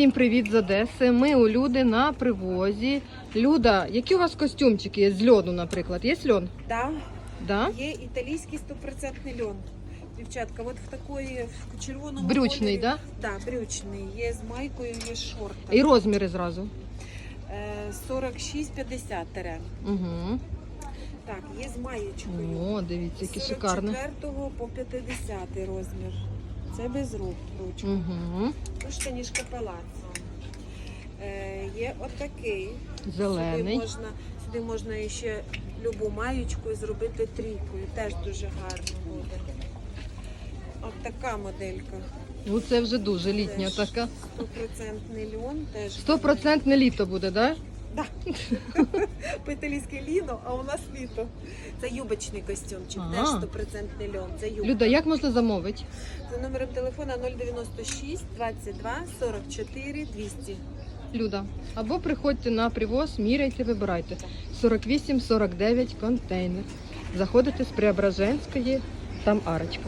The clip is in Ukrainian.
Всім привіт з Одеси. Ми у Люди на привозі. Люда, які у вас костюмчики є з льону, наприклад? Є льон? Да, Да? є італійський стопроцентний льон. Дівчатка, от в такої в червоному Брючний, кольорі. да? Да, брючний. Є з майкою, є з шортом. І розміри зразу. Е, 46-50 тере. Угу. Так, є з маєчкою. О, дивіться, які шикарні. 44 по 50 розмір. Це без рук ручка. Угу. Тушка ніжка палаццо. Е, є отакий. Зелений. Сюди можна, сюди можна ще любу маєчку зробити трійкою. Теж дуже гарно буде. От така моделька. Ну це вже дуже літня Теж така. Стопроцентний льон. Теж Стопроцентне літо буде, да? Да. По-італійськи ліно, а у нас літо. Це юбочний костюмчик, Ага. теж стопроцентний льон. Це юбка. Люда, як можна замовити? За номером телефона 096 22 44 200. Люда. Або приходьте на привоз, міряйте, вибирайте. 48-49 контейнер. Заходите з Преображенської, там арочка.